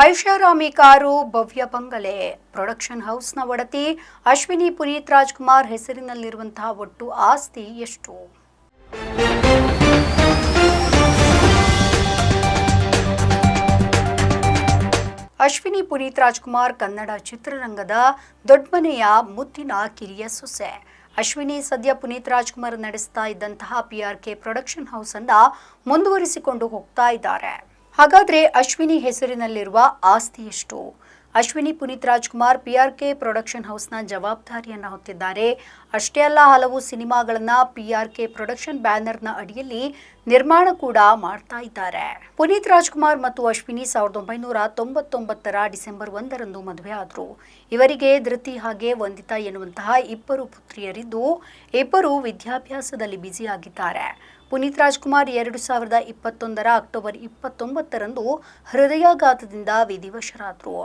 ಐಷಾರಾಮಿ ಕಾರು ಭವ್ಯ ಬಂಗಲೆ. ಪ್ರೊಡಕ್ಷನ್ ಹೌಸ್ನ ಒಡತಿ ಅಶ್ವಿನಿ ಪುನೀತ್ ರಾಜ್ಕುಮಾರ್ ಹೆಸರಿನಲ್ಲಿರುವಂತಹ ಒಟ್ಟು ಆಸ್ತಿ ಎಷ್ಟು? ಅಶ್ವಿನಿ ಪುನೀತ್ ರಾಜ್ಕುಮಾರ್ ಕನ್ನಡ ಚಿತ್ರರಂಗದ ದೊಡ್ಮನೆಯ ಮುತ್ತಿನ ಕಿರಿಯ ಸೊಸೆ. ಅಶ್ವಿನಿ ಸದ್ಯ ಪುನೀತ್ ರಾಜ್ಕುಮಾರ್ ನಡೆಸ್ತಾ ಇದ್ದಂತಹ P R K production house ಅನ್ನ ಮುಂದುವರಿಸಿಕೊಂಡು ಹೋಗ್ತಾ ಇದ್ದಾರೆ. ಹಾಗಾದ್ರೆ ಅಶ್ವಿನಿ ಹೆಸರಿನಲ್ಲಿರುವ ಆಸ್ತಿ ಎಷ್ಟು? ಅಶ್ವಿನಿ ಪುನೀತ್ ರಾಜ್ಕುಮಾರ್ ಕೆ ಪ್ರೊಡಕ್ಷನ್ ಹೌಸ್ನ ಜವಾಬ್ದಾರಿಯನ್ನ ಹೊತ್ತಿದ್ದಾರೆ. ಅಷ್ಟೇ ಅಲ್ಲ, ಹಲವು ಸಿನಿಮಾಗಳನ್ನ ಪಿ ಆರ್ ಕೆ ಪ್ರೊಡಕ್ಷನ್ ಬ್ಯಾನರ್ನ ಅಡಿಯಲ್ಲಿ ನಿರ್ಮಾಣ ಕೂಡ ಮಾಡ್ತಾ ಇದ್ದಾರೆ. ಪುನೀತ್ ರಾಜ್ಕುಮಾರ್ ಮತ್ತು ಅಶ್ವಿನಿ ಸಾವಿರದ ಒಂಬೈನೂರ ತೊಂಬತ್ತೊಂಬತ್ತರ ಡಿಸೆಂಬರ್ ಒಂದರಂದು ಮದುವೆ ಆದರು. ಇವರಿಗೆ ಧೃತಿ ಹಾಗೆ ವಂದಿತಾ ಎನ್ನುವಂತಹ ಇಬ್ಬರು ಪುತ್ರಿಯರಿದ್ದು, ಇಬ್ಬರು ವಿದ್ಯಾಭ್ಯಾಸದಲ್ಲಿ ಬ್ಯುಸಿಯಾಗಿದ್ದಾರೆ ಪುನೀತ್ ರಾಜ್ಕುಮಾರ್ ಎರಡು ಸಾವಿರದ ಇಪ್ಪತ್ತೊಂದರ ಅಕ್ಟೋಬರ್ ಇಪ್ಪತ್ತೊಂಬತ್ತರಂದು ಹೃದಯಾಘಾತದಿಂದ ವಿಧಿವಶರಾದರು.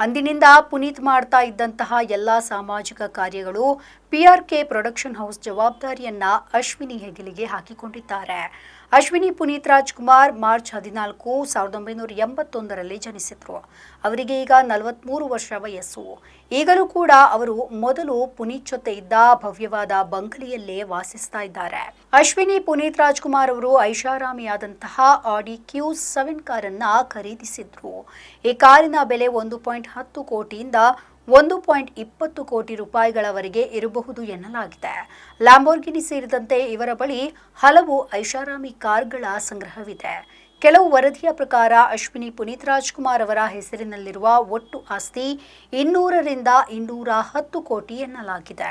ಅಂದಿನಿಂದ ಪುನೀತ್ ಮಾಡ್ತಾ ಇದ್ದಂತಹ ಎಲ್ಲ ಸಾಮಾಜಿಕ ಕಾರ್ಯಗಳು P R K production house ಜವಾಬ್ದಾರಿಯನ್ನ ಅಶ್ವಿನಿ ಹೆಗಲಿಗೆ ಹಾಕಿಕೊಂಡಿದ್ದಾರೆ. ಅಶ್ವಿನಿ ಪುನೀತ್ ರಾಜ್ಕುಮಾರ್ ಮಾರ್ಚ್ ಹದಿನಾಲ್ಕು ಸಾವಿರದ ಒಂಬೈನೂರ ಎಂಬತ್ತೊಂದರಲ್ಲಿ ಜನಿಸಿದ್ರು. ಅವರಿಗೆ ಈಗ ನಲವತ್ಮೂರು ವರ್ಷ ವಯಸ್ಸು. ಈಗಲೂ ಕೂಡ ಅವರು ಮೊದಲು ಪುನೀತ್ ಜೊತೆ ಇದ್ದ ಭವ್ಯವಾದ ಬಂಗಲೆಯಲ್ಲೇ ವಾಸಿಸ್ತಾ ಇದ್ದಾರೆ. ಅಶ್ವಿನಿ ಪುನೀತ್ ರಾಜ್ಕುಮಾರ್ ಅವರು ಐಷಾರಾಮಿಯಾದಂತಹ ಆಡಿ ಕ್ಯೂ ಸೆವೆನ್ ಕಾರನ್ನ ಖರೀದಿಸಿದ್ರು. ಈ ಕಾರಿನ ಬೆಲೆ ಒಂದು ಪಾಯಿಂಟ್ ಹತ್ತು ಕೋಟಿಯಿಂದ ಒಂದು ಪಾಯಿಂಟ್ ಇಪ್ಪತ್ತು ಕೋಟಿ ರೂಪಾಯಿಗಳವರೆಗೆ ಇರಬಹುದು ಎನ್ನಲಾಗಿದೆ. ಲ್ಯಾಂಬೋರ್ಗಿನಿ ಸೇರಿದಂತೆ ಇವರ ಬಳಿ ಹಲವು ಐಷಾರಾಮಿ ಕಾರ್ಗಳ ಸಂಗ್ರಹವಿದೆ. ಕೆಲವು ವರದಿಯ ಪ್ರಕಾರ ಅಶ್ವಿನಿ ಪುನೀತ್ ರಾಜ್ಕುಮಾರ್ ಅವರ ಹೆಸರಿನಲ್ಲಿರುವ ಒಟ್ಟು ಆಸ್ತಿ ಇನ್ನೂರರಿಂದ ಇನ್ನೂರ ಹತ್ತು ಕೋಟಿ ಎನ್ನಲಾಗಿದೆ.